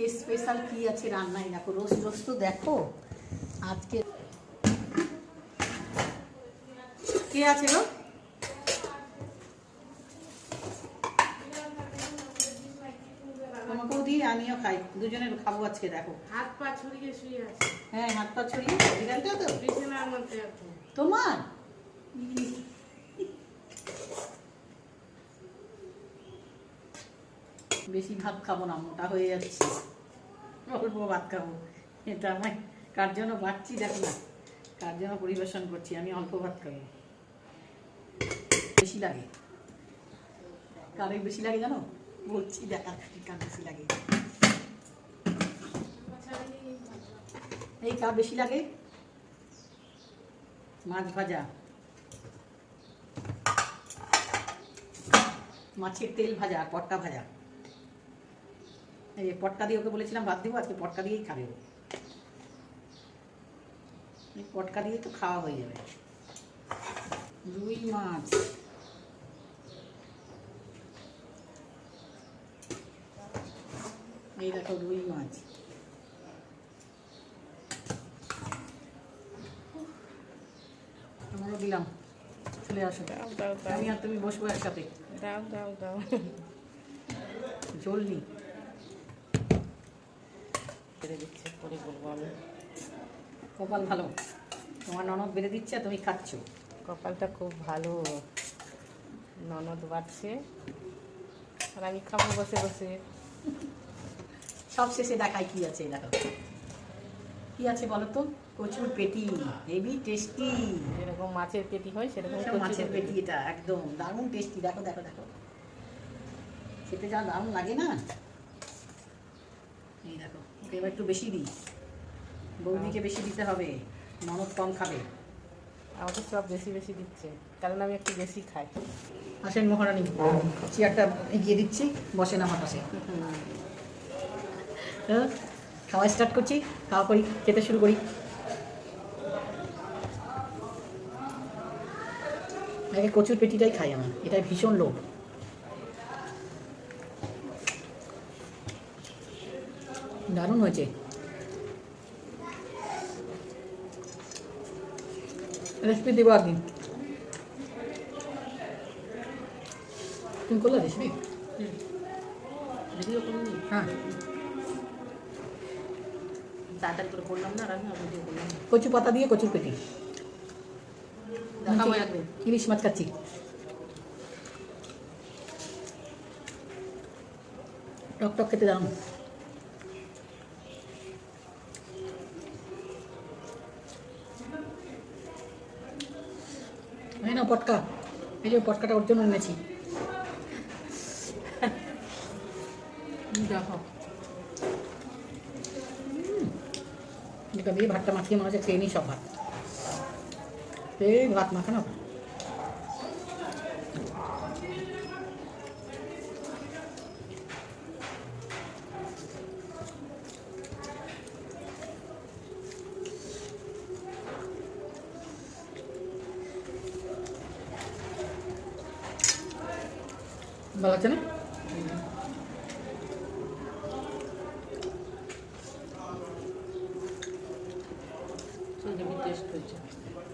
আজকে স্পেশাল কি আছে রান্নায়? দেখো রোজ রোজ তো দেখো। আজকে কে আছে গো? তোমাকেও দিই আমিও খাই। দুজনের খাব আজকে দেখো। হাত পা ছড়িয়ে শুয়ে আছে। হ্যাঁ হাত পা ছড়িয়ে বিড়ালটা তো? বিছানার মধ্যে তোমার? বেশি ভাত খাব না, মোটা হয়ে যাচ্ছে। অল্প ভাত খাব। এটা আমি কার জন্য বাড়ছি দেখো না, কার জন্য পরিবেশন করছি, আমি অল্প ভাত খাব। বেশি লাগে? কারে বেশি লাগে জানো? বলছি দেখা কার বেশি লাগে। এই কার বেশি লাগে? মাছ ভাজা। মাছের তেল ভাজা পট্টা ভাজা। এই যে পট্টা দিয়ে ওকে বলেছিলাম ভাত দেবো আজকে পটকা দিয়েই খাবে ও। এই পটকা দিয়ে তো খাওয়া হয়ে যাবে। রুই মাছ। এই দেখো রুই মাছ। তোমারও দিলাম। চলে আসো। আমি আর তুমি বসবো একসাথে। দাও দাও দাও। ঝোল ছেড়ে দিচ্ছে পরে বলব আমি। কপাল ভালো। তোমার ননদ বেড়ে দিচ্ছে আর তুমি খাচ্ছ। কপালটা খুব ভালো। ননদ বাড়ছে। আর আমি খাব বসে বসে। সব শেষে দেখাই কি আছে দেখো। কি আছে বলো তো? কচুর পেটি। Heavy tasty. যেরকম মাছের পেটি হয় সেরকম মাছের পেটি এটা একদম দারুণ টেস্টি। দেখো দেখো দেখো। খেতে যা দারুণ লাগে না? এই দেখো ওকে এবার একটু বেশি দিই। বৌদিকে বেশি দিতে হবে ননদ কম খাবে। আমাকে সব বেশি বেশি দিচ্ছে কারণ আমি একটু বেশি খাই। আসেন মহারানী চেয়ারটা এগিয়ে দিচ্ছি বসেন আমার পাশে। হ্যাঁ, খাওয়া স্টার্ট করছি খাওয়া করি খেতে শুরু করি। আগে কচুর পেটিটাই খাই আমার এটাই ভীষণ লোভ। দারুণ হয়েছে। রেসিপি দেবো একদিন তুমি করলে রেসিপি হ্যাঁ। তাড়াতাড়ি করে করলাম না রান্না ভিডিও করলাম কচু পাতা দিয়ে কচুর পেটি। ইলিশ মাছ খাচ্ছি টক টক খেতে দারুণ না পটকা? এই যে পটকাটা ওর জন্য এনেছি। দেখো। এটা দিয়ে ভাতটা মাখিয়ে মনে হচ্ছে খেয়ে নিই সব ভাত। এই ভাত মাখানো। ভালো আছে না?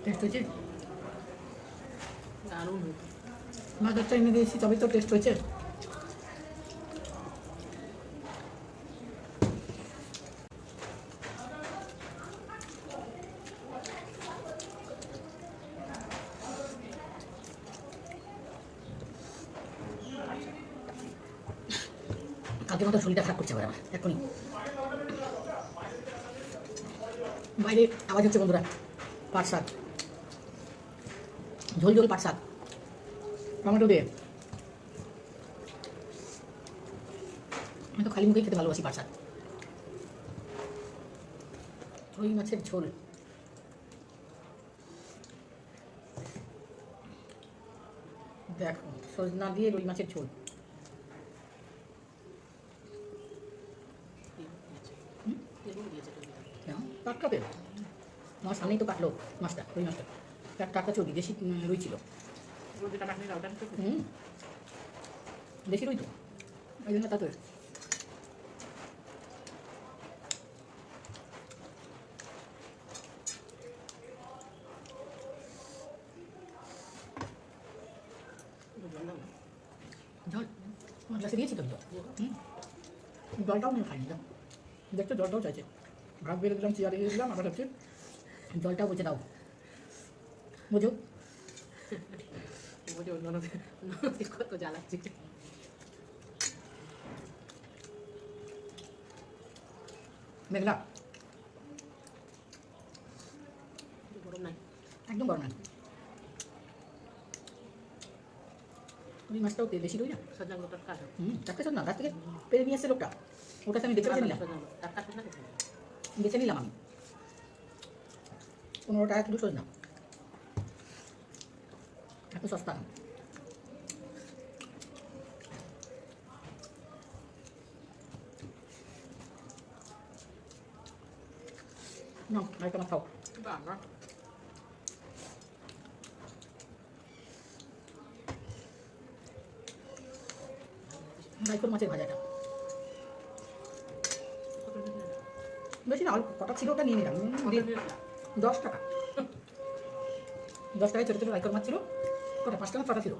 টেস্ট হয়েছে? দারুণ হয়েছে। মাছেরটা এনে দিয়েছি তবেই তো টেস্ট হয়েছে। কালকে মতো শরীরটা খারাপ করছে আমার। এখনই বাইরে আওয়াজ হচ্ছে বন্ধুরা। পাট শাক ঝোল ঝোল পাট শাক টমেটো দিয়ে। আমি তো খালি মুখেই খেতে ভালোবাসি পাট শাক রুই মাছের ঝোল। দেখো, সজনা দিয়ে রুই মাছের ঝোল। টাটকা পেল আমার সামনেই তো কাটলো মাছটা ওই মাছটা। টাটকা চর্বি বেশি রুই ছিল। হুম। রুই তো। ওই জন্য তা তো জল। তো হুম। জলটাও নিয়ে খাইনি দেখছ, জলটাও চাইছে। ভাত বেড়ে দিলাম চেয়ারে দিয়ে দিলাম আবার হচ্ছে জলটাও বলছে দাও। বুঝো? বুঝো কত জ্বালাচ্ছে। মেঘলা গরম নাই। একদম গরম না ওই মাছটাও তেল বেশি রই না? সজ্জা গোটার হুম টাটকা শোন না গাছ থেকে পেরে নিয়ে এসছে লোকটা। কাছে আমি নিলাম টাটকা শোনা বেছে নিলাম আমি। পনেরো টাকা কিলো সজনা এত সস্তা। না আরেকটা মাছ খাও। বাবা রাইকোর মাছের ভাজাটা। বেশি না অল্প কটা ছিল ওটা নিয়ে নিলাম। দশ টাকা। দশ টাকায় ছোটো ছোটো রাইকর মাছ ছিল। কটা? পাঁচ টাকা ছটা ছিল।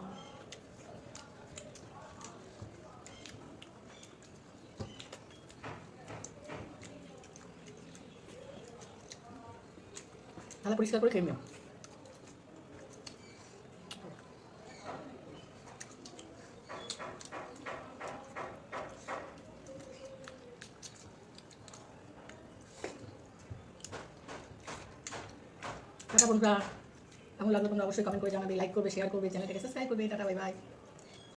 তাহলে পরিষ্কার করে খেয়ে নিও। টাটা বন্ধুরা। কেমন লাগল তোমরা অবশ্যই কমেন্ট করে জানাবে লাইক করবে শেয়ার করবে, চ্যানেলটাকে সাবস্ক্রাইব করবে। Tata bye bye